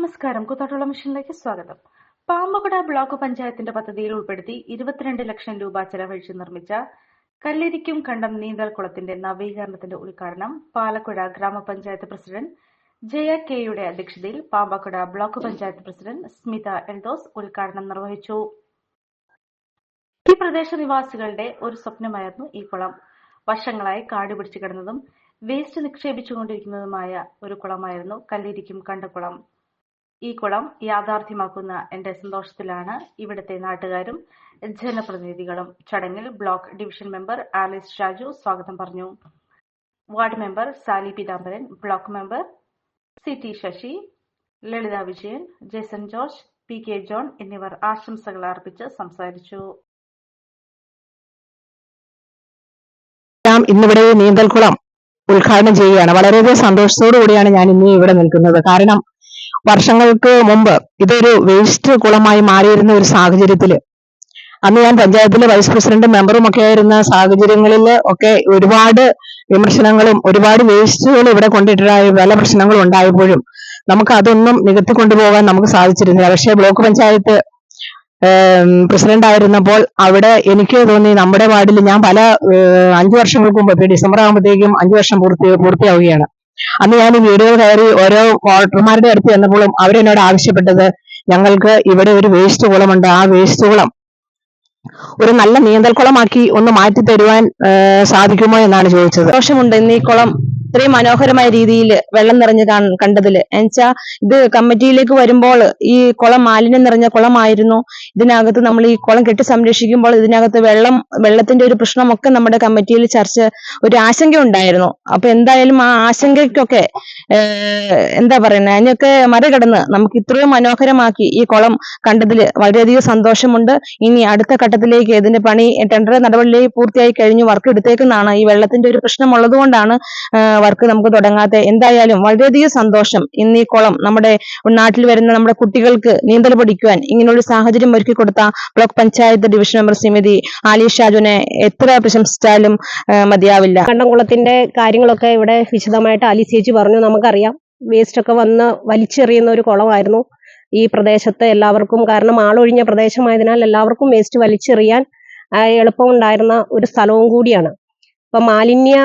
നമസ്കാരം. കൂത്താട്ടുള്ള മിഷനിലേക്ക് സ്വാഗതം. പാമ്പുകുട ബ്ലോക്ക് പഞ്ചായത്തിന്റെ പദ്ധതിയിൽ ഉൾപ്പെടുത്തി ഇരുപത്തിരണ്ട് ലക്ഷം രൂപ ചെലവഴിച്ച് നിർമ്മിച്ച കല്ലിരിക്കും കണ്ടം നീന്തൽക്കുളത്തിന്റെ നവീകരണത്തിന്റെ ഉദ്ഘാടനം പാലക്കുഴ ഗ്രാമപഞ്ചായത്ത് പ്രസിഡന്റ് ജയ കെയുടെ അധ്യക്ഷതയിൽ പാമ്പക്കുട ബ്ലോക്ക് പഞ്ചായത്ത് പ്രസിഡന്റ് സ്മിത എൽദോസ് ഉദ്ഘാടനം നിർവഹിച്ചു. ഈ പ്രദേശ നിവാസികളുടെ ഒരു സ്വപ്നമായിരുന്നു ഈ കുളം. വർഷങ്ങളായി കാട് പിടിച്ചു കിടന്നതും വേസ്റ്റ് നിക്ഷേപിച്ചുകൊണ്ടിരിക്കുന്നതുമായ ഒരു കുളമായിരുന്നു കല്ലിരിക്കും കണ്ടക്കുളം. ഈ കുളം യാഥാർത്ഥ്യമാക്കുന്ന എന്റെ സന്തോഷത്തിലാണ് ഇവിടുത്തെ നാട്ടുകാരും ജനപ്രതിനിധികളും. ചടങ്ങിൽ block division member Alice Shaju സ്വാഗതം പറഞ്ഞു. Ward member Sali Peethambaran block member C T Sasi Lalitha Vijayan Jason George P K John എന്നിവർ ആശംസകൾ അർപ്പിച്ച് സംസാരിച്ചു. ഇന്നിവിടെ ഈ ഉദ്ഘാടനം ചെയ്യുകയാണ്. വളരെയധികം സന്തോഷത്തോടു കൂടിയാണ് ഞാൻ ഇന്ന് ഇവിടെ നിൽക്കുന്നത്. കാരണം വർഷങ്ങൾക്ക് മുമ്പ് ഇതൊരു വേസ്റ്റ് കുളമായി മാറിയിരുന്ന ഒരു സാഹചര്യത്തിൽ അന്ന് ഞാൻ പഞ്ചായത്തിലെ വൈസ് പ്രസിഡന്റും മെമ്പറും ഒക്കെ ആയിരുന്ന സാഹചര്യങ്ങളിൽ ഒക്കെ ഒരുപാട് വിമർശനങ്ങളും ഒരുപാട് വേസ്റ്റുകൾ ഇവിടെ കൊണ്ടിട്ടായ പല പ്രശ്നങ്ങളും ഉണ്ടായപ്പോഴും നമുക്ക് അതൊന്നും നികത്തി കൊണ്ടുപോകാൻ നമുക്ക് സാധിച്ചിരുന്നില്ല. പക്ഷേ ബ്ലോക്ക് പഞ്ചായത്ത് പ്രസിഡന്റ് ആയിരുന്നപ്പോൾ അവിടെ എനിക്ക് തോന്നി നമ്മുടെ വാർഡിൽ ഞാൻ പല അഞ്ചു വർഷങ്ങൾക്ക് മുമ്പ് ഡിസംബർ ആകുമ്പോഴത്തേക്കും അഞ്ചു വർഷം പൂർത്തി പൂർത്തിയാവുകയാണ്. അന്ന് ഞാൻ വീഡിയോ കയറി ഓരോ വോട്ടർമാരുടെ അടുത്ത് ചെന്നപ്പോഴും അവരെന്നോട് ആവശ്യപ്പെട്ടത് ഞങ്ങൾക്ക് ഇവിടെ ഒരു വേസ്റ്റ് കുളമുണ്ട് ആ വേസ്റ്റ് കുളം ഒരു നല്ല നീന്തൽക്കുളമാക്കി ഒന്ന് മാറ്റി തരുവാൻ സാധിക്കുമോ? എന്നാണ് ചോദിച്ചത്. ദോഷമുണ്ട് ഇന്ന് ഈ കുളം ഇത്രയും മനോഹരമായ രീതിയിൽ വെള്ളം നിറഞ്ഞ് കാണ് കണ്ടതിൽ എന്നുവെച്ചാ ഇത് കമ്മിറ്റിയിലേക്ക് വരുമ്പോൾ ഈ കുളം മാലിന്യം നിറഞ്ഞ കുളമായിരുന്നു. ഇതിനകത്ത് നമ്മൾ ഈ കുളം കെട്ടി സംരക്ഷിക്കുമ്പോൾ ഇതിനകത്ത് വെള്ളം വെള്ളത്തിന്റെ ഒരു പ്രശ്നമൊക്കെ നമ്മുടെ കമ്മിറ്റിയിൽ ചർച്ച ഒരു ആശങ്ക ഉണ്ടായിരുന്നു. അപ്പൊ എന്തായാലും ആ ആശങ്കയ്ക്കൊക്കെ എന്താ പറയുന്നത് അതിനൊക്കെ മറികടന്ന് നമുക്ക് ഇത്രയും മനോഹരമാക്കി ഈ കുളം കണ്ടതിൽ വളരെയധികം സന്തോഷമുണ്ട്. ഇനി അടുത്ത ഘട്ടത്തിലേക്ക് ഇതിന്റെ പണി ടെൻഡർ നടപടിയിലേക്ക് പൂർത്തിയായി കഴിഞ്ഞു വർക്ക് എടുത്തേക്കുന്നതാണ്. ഈ വെള്ളത്തിന്റെ ഒരു പ്രശ്നം ഉള്ളതുകൊണ്ടാണ് വർക്ക് നമുക്ക് തുടങ്ങാത്ത എന്തായാലും വളരെയധികം സന്തോഷം. ഇന്ന് ഈ കുളം നമ്മുടെ നാട്ടിൽ വരുന്ന നമ്മുടെ കുട്ടികൾക്ക് നീന്തൽ പഠിക്കുവാൻ ഇങ്ങനെയുള്ള സാഹചര്യം ഒരുക്കി കൊടുത്ത ബ്ലോക്ക് പഞ്ചായത്ത് ഡിവിഷൻ മെമ്പർ സമിതി ആലി ഷാജുനെ എത്ര പ്രശംസിച്ചാലും മതിയാവില്ല. കണ്ടംകുളത്തിന്റെ കാര്യങ്ങളൊക്കെ ഇവിടെ വിശദമായിട്ട് ആലി ചേച്ചി പറഞ്ഞു. നമുക്കറിയാം വേസ്റ്റ് ഒക്കെ വന്ന് വലിച്ചെറിയുന്ന ഒരു കുളമായിരുന്നു ഈ പ്രദേശത്ത് എല്ലാവർക്കും. കാരണം ആളൊഴിഞ്ഞ പ്രദേശമായതിനാൽ എല്ലാവർക്കും വേസ്റ്റ് വലിച്ചെറിയാൻ എളുപ്പമുണ്ടായിരുന്ന ഒരു സ്ഥലവും കൂടിയാണ്. ഇപ്പൊ മാലിന്യ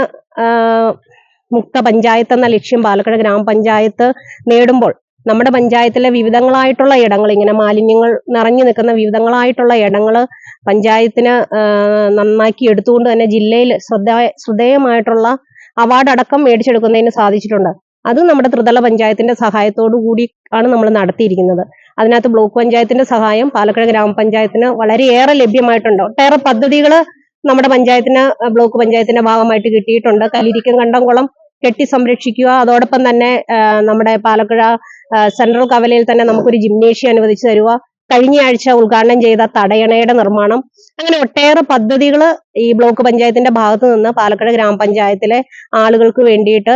മുക്ത പഞ്ചായത്ത് എന്ന ലക്ഷ്യം പാലക്കാട് ഗ്രാമപഞ്ചായത്ത് നേടുമ്പോൾ നമ്മുടെ പഞ്ചായത്തിലെ വിവിധങ്ങളായിട്ടുള്ള ഇടങ്ങൾ ഇങ്ങനെ മാലിന്യങ്ങൾ നിറഞ്ഞു നിൽക്കുന്ന വിവിധങ്ങളായിട്ടുള്ള ഇടങ്ങൾ പഞ്ചായത്തിന് നന്നാക്കി എടുത്തുകൊണ്ട് തന്നെ ജില്ലയിൽ ശ്രദ്ധ ശ്രദ്ധേയമായിട്ടുള്ള അവാർഡ് അടക്കം മേടിച്ചെടുക്കുന്നതിന് സാധിച്ചിട്ടുണ്ട്. അത് നമ്മുടെ ത്രിതല പഞ്ചായത്തിന്റെ സഹായത്തോടു കൂടി ആണ് നമ്മൾ നടത്തിയിരിക്കുന്നത്. അതിനകത്ത് ബ്ലോക്ക് പഞ്ചായത്തിന്റെ സഹായം പാലക്കാട് ഗ്രാമപഞ്ചായത്തിന് വളരെയേറെ ലഭ്യമായിട്ടുണ്ട്. ഒട്ടേറെ പദ്ധതികൾ നമ്മുടെ പഞ്ചായത്തിന് ബ്ലോക്ക് പഞ്ചായത്തിന്റെ ഭാഗമായിട്ട് കിട്ടിയിട്ടുണ്ട്. കലിരിക്കം കണ്ടംകുളം കെട്ടി സംരക്ഷിക്കുക. അതോടൊപ്പം തന്നെ നമ്മുടെ പാലക്കുഴ സെൻട്രൽ കവലയിൽ തന്നെ നമുക്കൊരു ജിംനേഷ്യം അനുവദിച്ചു തരുക. കഴിഞ്ഞ ആഴ്ച ഉദ്ഘാടനം ചെയ്ത തടയണയുടെ നിർമ്മാണം. അങ്ങനെ ഒട്ടേറെ പദ്ധതികൾ ഈ ബ്ലോക്ക് പഞ്ചായത്തിന്റെ ഭാഗത്തു നിന്ന് പാലക്കാട് ഗ്രാമപഞ്ചായത്തിലെ ആളുകൾക്ക് വേണ്ടിയിട്ട്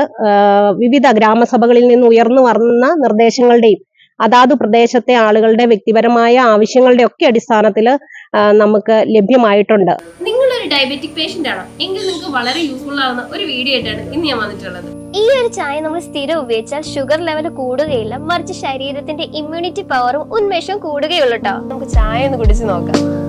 വിവിധ ഗ്രാമസഭകളിൽ നിന്ന് ഉയർന്നു വന്ന നിർദ്ദേശങ്ങളുടെയും അതാത് പ്രദേശത്തെ ആളുകളുടെ വ്യക്തിപരമായ ആവശ്യങ്ങളുടെ ഒക്കെ അടിസ്ഥാനത്തിൽ നമുക്ക് ലഭ്യമായിട്ടുണ്ട്. നിങ്ങളൊരു ഡയബറ്റിക് പേഷ്യന്റ് ആണോ? എങ്കിൽ നിങ്ങൾക്ക് വളരെ യൂസ്ഫുൾ ആവുന്ന ഒരു വീഡിയോ ആയിട്ടാണ് ഇന്ന് ഞാൻ വന്നിട്ടുള്ളത്. ഈ ഒരു ചായ നമ്മൾ സ്ഥിരം ഉപയോഗിച്ചാൽ ഷുഗർ ലെവൽ കൂടുകയില്ല മറിച്ച് ശരീരത്തിന്റെ ഇമ്മ്യൂണിറ്റി പവറും ഉന്മേഷവും കൂടുകയുള്ളൂ കേട്ടോ നമുക്ക് ചായ ഒന്ന് കുടിച്ച് നോക്കാം.